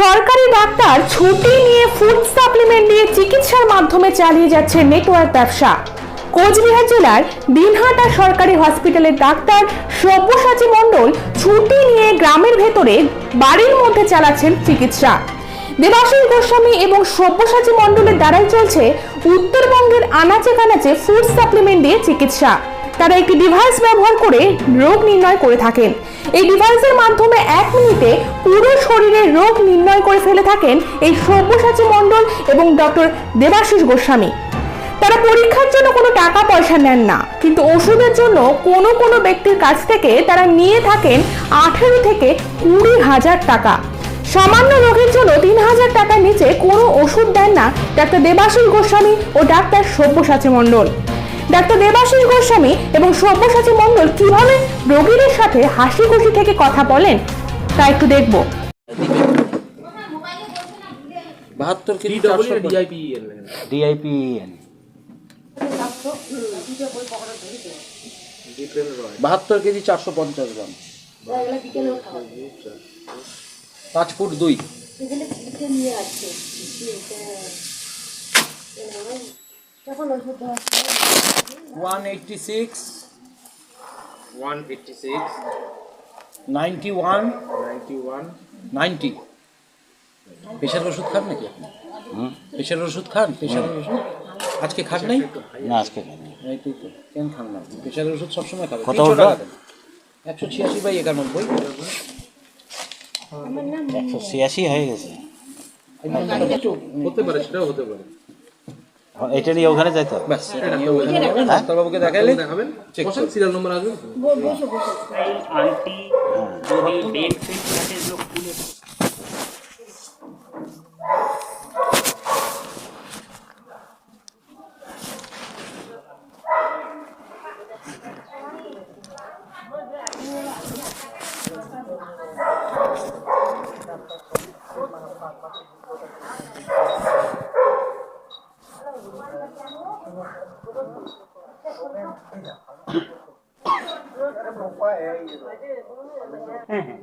সরকারি ডাক্তার ছুটি নিয়ে ফুড সাপ্লিমেন্ট দিয়ে চিকিৎসার মাধ্যমে চালিয়ে যাচ্ছে নেটওয়ার্ক ব্যবসা। কোচবিহার জেলার দিনহাটা সরকারি হসপিটালের ডাক্তার সব্যসাচী মণ্ডল ছুটি নিয়ে গ্রামের ভেতরে বাড়ির মধ্যে চালাচ্ছেন চিকিৎসা। দেবাশিস গোস্বামী এবং সব্যসাচী মণ্ডলের দ্বারাই চলছে উত্তরবঙ্গের আনাচে কানাচে ফুড সাপ্লিমেন্ট দিয়ে চিকিৎসা। তারা একটি ডিভাইস ব্যবহার করে রোগ নির্ণয় করে থাকেন। এই ডিভাইসের মাধ্যমে এক মিনিটে পুরো শরীরের রোগ নির্ণয় করে ফেলে থাকেন এই সব্যসাচী মণ্ডল এবং ডক্টর দেবাশিস গোস্বামী। তারা পরীক্ষার জন্য কোনো টাকা পয়সা নেন না, কিন্তু ওষুধের জন্য কোনো কোনো ব্যক্তির কাছ থেকে তারা নিয়ে থাকেন আঠেরো থেকে কুড়ি হাজার টাকা। সামান্য রোগের জন্য তিন হাজার টাকার নিচে কোনো ওষুধ দেন না ডাক্তার দেবাশিস গোস্বামী ও ডাক্তার সব্যসাচী মণ্ডল। ডাক্তার দেবাশিস গোস্বামী এবং সব্যসাচী মণ্ডল কীভাবে রোগীদের সাথে হাসি খুশি থেকে কথা বলেন তা একটু দেখব। বাহাত্তর কেজি চারশো ডিআইপিএন বাহাত্তর কেজি চারশো পঞ্চাশ গ্রাম। পাঁচ ফুট দুই। One eighty six one eighty six ninety one ninety one ninety pressure ওষুধ খান নাকি আপনি? প্রেশার ওষুধ খান? প্রেশার ওষুধ? আজকে খান নাই? না আজকে। এই তো কেন খান না প্রেশার ওষুধ সবসময় খাবেন। কত ওটা? একশো ছিয়াশি বাই একানব্বই। একশো ছিয়াশি হয়ে গেছে। হতে পারে সেটাও হতে পারে। এখন এটা নিয়ে ওখানে যাইতো ব্যাস এটা নিয়ে ওখানে যাবেন, ডাক্তারবাবুকে দেখালে দেখাবেন? চেক সিরিয়াল নম্বর আসবে আন্টি যদি বেড ফিট থাকে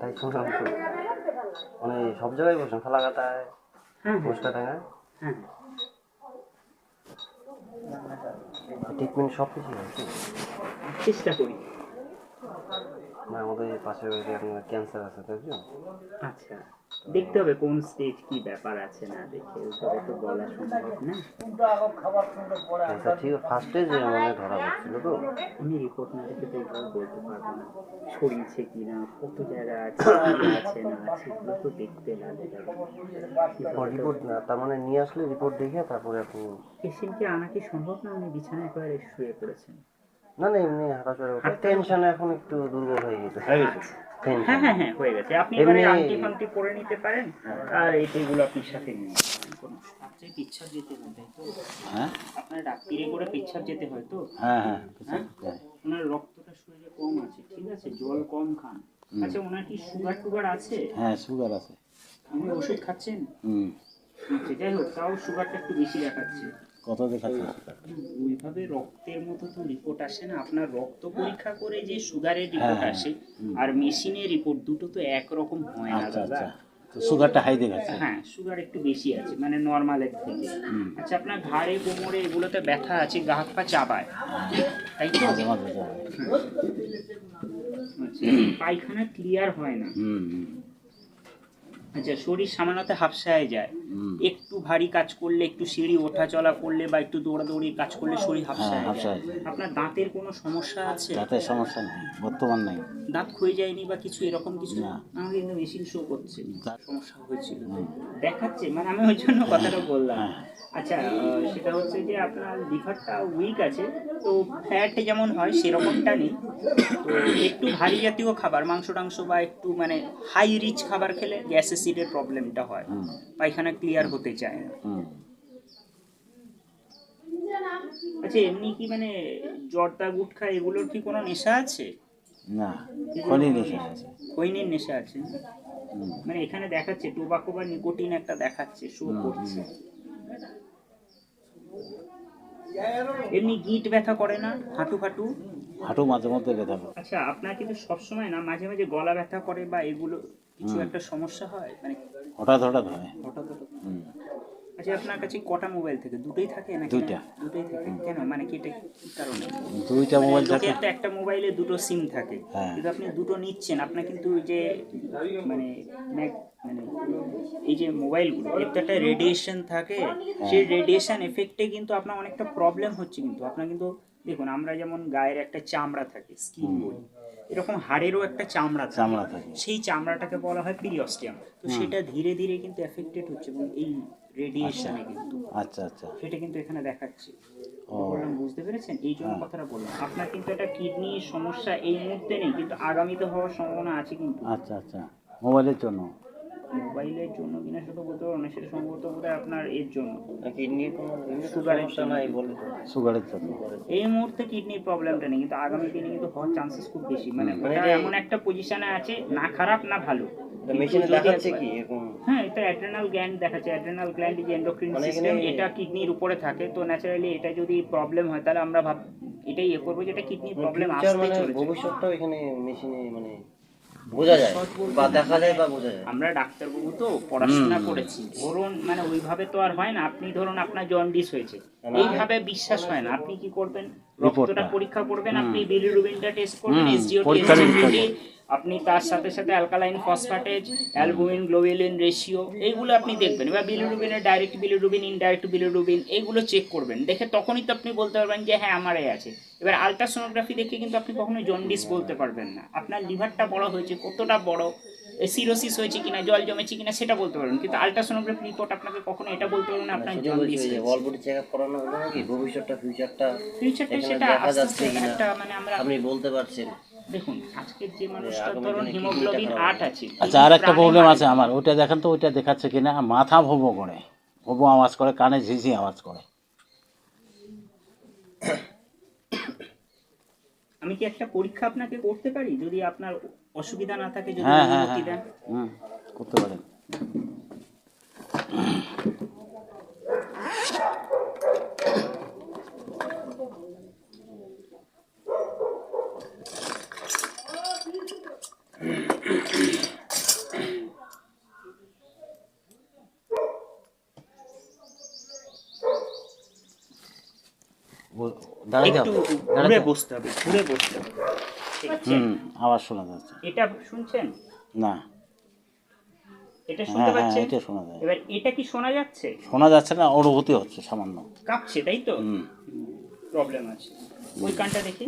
তাই শুনলাম তো। মানে সব জায়গায় বসেন ফালাকাটায় হ্যাঁ পোস্টা টাঙায় হ্যাঁ? ট্রিটমেন্ট সব কিছু চেষ্টা করি। না আমাদের পাশের বাড়িতে আপনার ক্যান্সার আছে তো? একজন আচ্ছা। দেখতে হবে কোন স্টেজ কি ব্যাপার আছে না দেখে ওইভাবে তো বলা সম্ভব না। ক্যান্সার ঠিক ফার্স্টে যে মানে ধরা পড়ছিল তো। আমি রিপোর্ট না দেখে তো এইভাবে বলতে পারব না। ছড়িয়েছে কি না কত জায়গা আছে আছে না আছে এগুলো তো দেখতে লাগে। রিপোর্ট না তার মানে নিয়ে আসলে রিপোর্ট দেখে তারপরে আপনি পেশেন্টকে আনা কি সম্ভব না? উনি বিছানায় একেবারে শুয়ে পড়েছেন। না না এমনি হাঁটাচড়া টেনশনে এখন একটু দুর্বল হয়ে গেছে। হ্যাঁ হ্যাঁ হ্যাঁ হয়ে গেছে। আপনি এবারে আংটি ফাংটি পরে নিতে পারেন আর এইগুলো আপনি সাথে নিয়ে কোনো পিচ্ছাপ যেতে হয় তো? হ্যাঁ? আপনার ডাক্তারে করে পিচ্ছাপ যেতে হয় তো? হ্যাঁ হ্যাঁ হ্যাঁ? ওনার রক্তটা শরীরে কম আছে ঠিক আছে? জল কম খান। আচ্ছা ওনার কি সুগার টুগার আছে? হ্যাঁ সুগার আছে। আপনি ওষুধ খাচ্ছেন? হুম। আচ্ছা, যাই হোক তাও সুগারটা একটু বেশি দেখাচ্ছে। কত দেখাচ্ছে ওইভাবে রক্তের মতো তো রিপোর্ট আসে না। আপনার রক্ত পরীক্ষা করে যে সুগারের রিপোর্ট হ্যাঁ, আসে আর মেশিনের রিপোর্ট দুটো তো একরকম হয় না আচ্ছা দাদা। আচ্ছা। সুগারটা হাই দেখাচ্ছে হ্যাঁ সুগার একটু বেশি আছে মানে নর্মালের থেকে। আচ্ছা আপনার ঘাড়ে কোমরে এগুলোতে ব্যথা আছে গা হাত পা চাবায় তাই তো। আচ্ছা, পায়খানা ক্লিয়ার হয় না। আচ্ছা শরীর সামান্যতে হাফসায় যায়। একটু ভারী কাজ করলে একটু সিঁড়ি ওঠা চলা করলে বা একটু দৌড়াদৌড়ি কাজ করলে শরীর হ্যাঁ হাফসায় যায়। আপনার দাঁতের কোনো সমস্যা আছে? তাতে সমস্যা নেই বর্তমান নাই। দাঁত ক্ষয়ে যায়নি বা কিছু এরকম কিছু? না। আমাকে কিন্তু মেশিন শো করছে। দাঁত- সমস্যা হয়েছিল। দেখাচ্ছে মানে আমি ওই জন্য কথাটা বললাম। হ্যাঁ। আচ্ছা সেটা হচ্ছে যে আপনার লিভারটা উইক আছে তো ফ্যাট যেমন হয় সেরকমটা নেই। তো একটু ভারী জাতীয় খাবার মাংস টাংস বা একটু মানে হাই রিচ খাবার খেলে গ্যাস অ্যাসিডের প্রবলেমটা হয় পায়খানা ক্লিয়ার হতে চায় না। আচ্ছা এমনি কি মানে জর্দা গুটখা এগুলোর কি কোনো নেশা আছে? না খনি দেখে আছে। খৈনির নেশা আছে? মানে এখানে দেখাচ্ছে টোবাকো বা নিকোটিন একটা দেখাচ্ছে শো করছে। এমনি গিট ব্যথা করে না? হাঁটু ফাটু? হাঁটু মাঝে মধ্যে ব্যথা করে। আচ্ছা আপনার কিন্তু সবসময় না মাঝে মাঝে গলা ব্যথা করে বা এগুলো কিছু একটা সমস্যা হয়? মানে হঠাৎ হঠাৎ হয়। হঠাৎ হঠাৎ আচ্ছা আপনার কাছে কটা মোবাইল থাকে? দুটোই থাকে নাকি দুইটা। দুটোই থাকে। কেন? মানে কি এটা কি কারণে? দুইটা মোবাইল থাকে। তো একটা মোবাইলে দুটো সিম থাকে। হ্যাঁ। কিন্তু আপনি দুটো নিচ্ছেন। আপনার কিন্তু ওই যে মানে ম্যাক- মানে এই যে মোবাইলগুলো এর একটা রেডিয়েশন থাকে। সেই রেডিয়েশন এফেক্টে কিন্তু আপনার অনেকটা প্রবলেম হচ্ছে কিন্তু। আপনার কিন্তু দেখুন আমরা যেমন গায়ের একটা চামড়া থাকে স্কিন বলি। এরকম হাড়েরও একটা চামড়া চামড়া থাকে। সেই চামড়াটাকে বলা হয় পিরিয়স্টিয়াম তো সেটা ধীরে ধীরে কিন্তু এফেক্টেড হচ্ছে এবং এই রেডিয়েশনে কিন্তু। আচ্ছা আচ্ছা। সেটা কিন্তু এখানে দেখাচ্ছি। বললাম বুঝতে পেরেছেন? এই জন্য হ্যাঁ। কথাটা বললাম। আপনার কিন্তু একটা কিডনির সমস্যা এই মুহূর্তে নেই কিন্তু আগামীতে হওয়ার সম্ভাবনা আছে কিন্তু। আচ্ছা আচ্ছা। মোবাইলের জন্য। মোবাইলের জন্য কিনা সেটা বলতে পারব না সেটা সম্ভবত বোধহয় আপনার এর জন্য। কিডনির কোনো সুগারের বলে সুগারের জন্য। এই মুহূর্তে কিডনির প্রবলেমটা নেই কিন্তু আগামী দিনে কিন্তু হওয়ার চান্সেস খুব বেশি। মানে মানে ওটা এমন একটা পজিশনে আছে না খারাপ না ভালো। মেশিনে দেখাচ্ছে কি এরকম? হ্যাঁ এটা অ্যাড্রেনাল গ্ল্যান্ড দেখাচ্ছে। অ্যাড্রেনাল গ্ল্যান্ড যে এন্ডোক্রিন মানে সিস্টেম এটা কিডনির উপরে থাকে। তো ন্যাচারালি এটা যদি প্রবলেম হয় তাহলে আমরা ভাব এটাই ইয়ে করব যে এটা কিডনির প্রবলেম আসতে মানে চলেছে। ভবিষ্যৎটাও এখানে মেশিনে মানে বোঝা যায় বা দেখা যায় বা বোঝা যায়। আমরা ডাক্তারবাবু তো পড়াশোনা করেছি। ধরুন মানে ওইভাবে তো আর হয় না। আপনি ধরুন আপনার জন্ডিস হয়েছে। এইভাবে বিশ্বাস হয় না। আপনি কি করবেন? রক্তটা পরীক্ষা করবেন আপনি বিলিরুবিনটা টেস্ট করবেন। আপনি তার সাথে সাথে alkaline phosphatase albumin globulin ratio এইগুলো আপনি দেখবেন। এবার বিলিরুবিনের ডাইরেক্ট বিলিরুবিন ইনডাইরেক্ট বিলিরুবিন এইগুলো চেক করবেন। দেখে তখনই তো আপনি বলতে পারবেন যে হ্যাঁ আমার আছে। এবার আলট্রাসোনোগ্রাফি দেখে কিন্তু আপনি কখনো জন্ডিস বলতে পারবেন না। আপনার লিভারটা বড় হয়েছে কতটা বড় সিরোসিস হয়েছে কিনা জল জমেছে কিনা সেটা বলতে পারবেন। কিন্তু আলট্রাসোনোগ্রাফি রিপোর্ট আপনাকে কখনো এটা বলতে পারবেন না আপনার জন্ডিস হয়েছে। চেক আপ করানো হলো নাকি? ভবিষ্যৎটা ফিউচারটা ফিউচারটা সেটা দেখা যাচ্ছে কিনা? মানে আমরা আপনি বলতে পারছেন। দেখুন আজকের যে মানুষটা ধরুন হিমোগ্লোবিন আট আছে আচ্ছা আর একটা প্রবলেম আছে আমার ওইটা দেখেন তো ওইটা দেখাচ্ছে কিনা? মাথা ভোবো করে ভোবো আওয়াজ করে কানে ঝিঝি আওয়াজ করে। আমি কি একটা পরীক্ষা আপনাকে করতে পারি? যদি আপনার অসুবিধা না থাকে যদি হ্যাঁ হ্যাঁ হ্যাঁ। করতে পারেন। ও- দাঁড়িয়ে যাও একটু দাঁড়িয়ে ঘুরে বসতে হবে ঘুরে বসতে হবে। ঠিক আছে? হুম আওয়াজ শোনা যাচ্ছে। এটা শুনছেন? না। এটা হ্যাঁ শুনতে হ্যাঁ পাচ্ছেন? এটা শোনা যায়। এবার এটা কি শোনা যাচ্ছে? শোনা যাচ্ছে না অনুভূতি হচ্ছে সামান্য। কাঁপছে তাই তো? হুম। প্রবলেম আছে। ওই কানটা দেখি।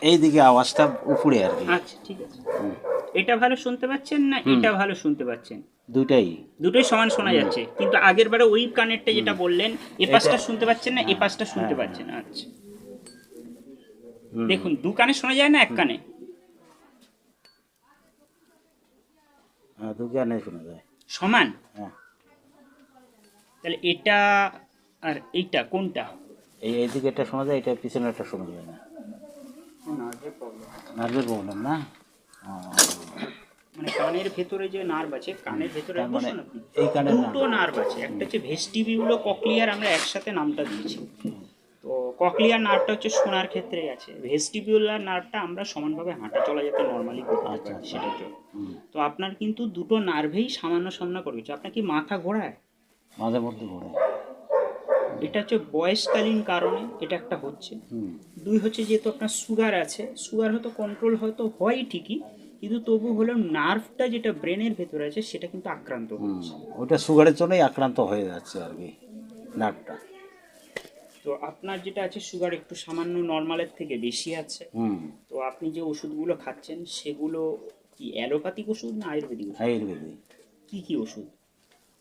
এইদিকে আওয়াজটা উপরে আর কি। আচ্ছা ঠিক আছে। এটা ভালো শুনতে পাচ্ছেন না এটা ভালো শুনতে পাচ্ছেন? দুইটাই। দুটোই সমান শোনা যাচ্ছে। কিন্তু আগের বারে ওই কানেরটা যেটা বললেন এ পাশটা শুনতে পাচ্ছেন না এ পাশটা শুনতে পাচ্ছেন না আচ্ছা। দেখুন দু কানে শোনা যায় না এক কানে? দু কানে শোনা যায়। সমান? হ্যাঁ। তাহলে এটা আর এইটা কোনটা? এই এইদিকে এটা শোনা যায় এটা পিছনে একটা শোনা যায় না। নার্ভের প্রবলেম না? মানে কানের ভেতরে যে নার্ভ আছে কানের ভেতরে মানে এই দুটো নার্ভ আছে। একটা হচ্ছে ভেস্টিবিউলো ককলিয়ার আমরা একসাথে নামটা দিয়েছি। তো ককলিয়ার নার্ভটা হচ্ছে শোনার ক্ষেত্রে আছে। ভেস্টিবিউলার নার্ভটা আমরা সমানভাবে হাঁটা চলা যাতে নর্মালি করতে আচ্ছা, পারি আচ্ছা। সেটার জন্য। তো আপনার কিন্তু দুটো নার্ভেই সামান্য সামনা করবে আপনার কি মাথা ঘোরায়? মাঝে মধ্যে ঘুরে এটা হচ্ছে বয়সকালীন কারণে এটা একটা হচ্ছে। দুই হচ্ছে যেহেতু আপনার সুগার আছে সুগার হয়তো কন্ট্রোল হয়তো হয় ঠিকই কিন্তু তবু হলেও নার্ভটা যেটা ব্রেনের ভেতরে আছে সেটা কিন্তু আক্রান্ত হচ্ছে। ওইটা সুগারের জন্যই আক্রান্ত হয়ে যাচ্ছে আর কি নার্ভটা তো আপনার যেটা আছে সুগার একটু সামান্য নর্মালের থেকে বেশি আছে। হুম। তো আপনি যে ওষুধগুলো খাচ্ছেন সেগুলো কি অ্যালোপ্যাথিক ওষুধ না আয়ুর্বেদিক আয়ুর্বেদিক। কি কি ওষুধ?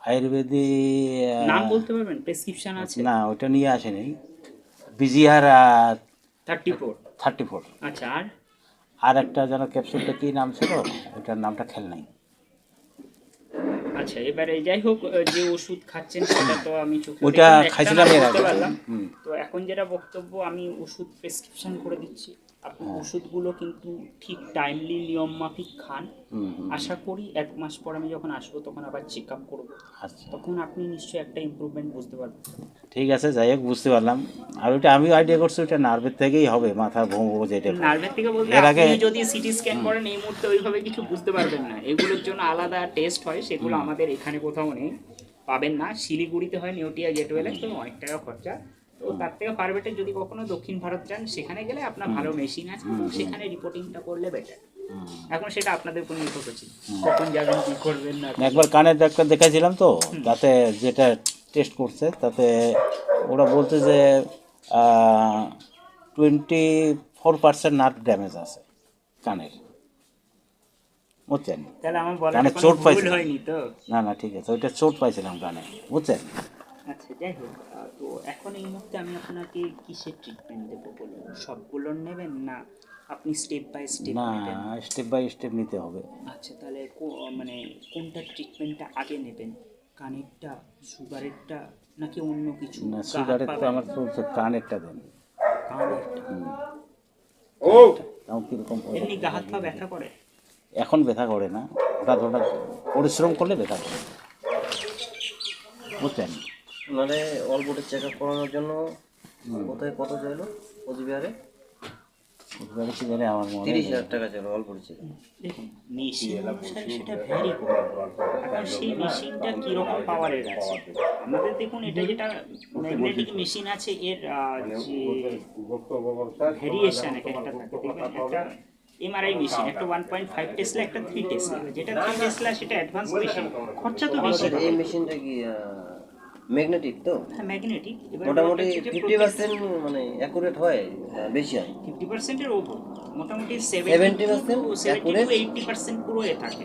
আয়ুর্বেদিক নাম বলতে পারবেন? প্রেসক্রিপশন আছে? না ওটা নিয়ে আসেনি। BGR thirty four thirty four আচ্ছা আর? আর একটা যেন ক্যাপসুলটা কি নাম ছিল? ওটার নামটা খেল নাই। আচ্ছা এবারে যাই হোক যে ওষুধ খাচ্ছেন সেটা তো আমি ওইটা খাইছিলাম এর আগে। তো এখন যেটা বক্তব্য আমি ওষুধ প্রেসক্রিপশন করে দিচ্ছি। আপনি ওষুধগুলো কিন্তু ঠিক টাইমলি নিয়ম মাফিক খান। আশা করি এক মাস পর আমি যখন আসব তখন আবার চেক আপ করব। আচ্ছা। তখন আপনি নিশ্চয়ই একটা ইমপ্রুভমেন্ট বুঝতে পারবেন। ঠিক আছে যাই হোক বুঝতে পারলাম। আর ওইটা আমি আইডিয়া করছি ওটা নার্ভের থেকেই হবে মাথার ভোঁ ভোঁ যেটা নার্ভের থেকে বলতে এর আগে- যদি সিটি স্ক্যান করেন এই মুহূর্তে ওইভাবে কিছু বুঝতে পারবেন না। এগুলোর জন্য আলাদা টেস্ট হয় সেগুলো আমাদের এখানে কোথাও নেই পাবেন না। শিলিগুড়িতে হয় নেউটিয়া গেটওয়েলে তো অনেক টাকা খরচা। তো তার থেকে পারবেটে যদি কখনো দক্ষিণ ভারত যান সেখানে গেলে আপনার ভালো মেশিন আছে সেখানে রিপোর্টিংটা করলে বেটার এখন সেটা আপনাদের উপর নির্ভর করছে কখন যাবেন কি করবেন না একবার কানের ডাক্তার দেখাইছিলাম তো তাতে যেটা টেস্ট করছে তাতে ওরা বলছে যে twenty four percent nerve damage আছে কানের। বুঝছেন? কানে চোট ভুল পাইছে। তো? না না ঠিক আছে ওইটা চোট পাইছিলাম কানে বুঝছেন? আচ্ছা যাই হোক তো এখন এই মুহূর্তে আমি আপনাকে কিসের ট্রিটমেন্ট দেবো বলুন? সবগুলোর নেবেন না আপনি স্টেপ বাই স্টেপ না স্টেপ বাই স্টেপ নিতে হবে। আচ্ছা তাহলে মানে কোনটা ট্রিটমেন্টটা আগে নেবেন? কানেরটা সুগারেরটা নাকি অন্য কিছু? না গা সুগারের তো আমার তো কানেরটা দেন। ও! তাও কীরকম এমনি গা হাত পা ব্যথা করে? এখন ব্যথা করে না। হঠাৎ হঠাৎ পরিশ্রম করলে ব্যথা করে। বুঝছেন? মানে অল্পটা চেক আপ করানোর জন্য কোথায় কত চাইলো কোচবিহারে বুঝতে পারছি জানি আমার মনে সেই মেশিনটা কীরকম পাওয়ারের আমাদের দেখুন এটা যেটা ম্যাগনেটিক মেশিন আছে এর যে ভ্যারিয়েশন এক একটা থাকে দেখবেন একটা এমআরআই মেশিন একটা ওয়ান পয়েন্ট ফাইভ টেসলা একটা থ্রি টেসলা যেটা থ্রি টেসলা সেটা অ্যাডভান্স মেশিন খরচা তো বেশি এই মেশিনটা কি ম্যাগনেটিক তো? হ্যাঁ ম্যাগনেটিক মোটামুটি ফিফটি পার্সেন্ট মানে অ্যাকুরেট হয় বেশি হয়? ফিফটি পার্সেন্টের ওপর। মোটামুটি 70% seventy two accurate? Eighty percent পুরো এ থাকে।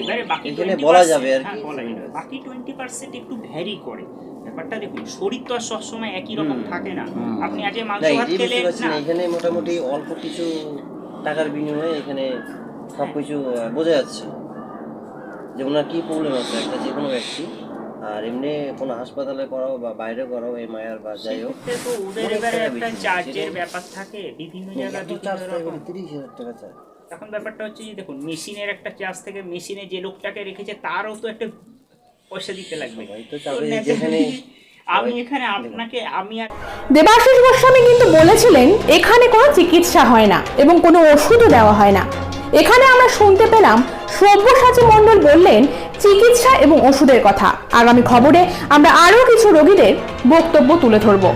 এবারে বাকি এখানে বলা যাবে আর কি। হ্যাঁ, বাকি টোয়েন্টি পার্সেন্ট একটু ভ্যারি করে। ব্যাপারটা দেখুন শরীর তো আর সবসময় একই রকম থাকে না। আপনি আজকে মাংস ভাত খেলে না। এখানে মোটামুটি অল্প কিছু টাকার বিনিময়ে এখানে সব কিছু বোঝা যাচ্ছে। যে ওনার কী প্রবলেম আছে একটা? যে কোনো ব্যক্তি আর এমনি কোনো হাসপাতালে করাও বা বাইরে করাও এই মায়ার বা যাই হোক ওদের এবারে একটা চার্জের ব্যাপার থাকে বিভিন্ন জায়গায় এত বিভিন্ন চার্জ চাই রকম। তিরিশ হাজার টাকা চাই এখন ব্যাপারটা হচ্ছে যে দেখুন মেশিনের একটা চার্জ থেকে মেশিনে যে লোকটাকে রেখেছে তারও তো একটা পয়সা দিতে লাগবে। আমি এখানে আপনাকে আমি আর দেবাশিস গোস্বামী কিন্তু বলেছিলেন এখানে কোনো চিকিৎসা হয় না এবং কোনো ওষুধও দেওয়া হয় না। এখানে আমরা শুনতে পেলাম সব্যসাচী মণ্ডল বললেন চিকিৎসা এবং ওষুধের কথা। আগামী খবরে আমরা আরও কিছু রোগীদের বক্তব্য তুলে ধরবো।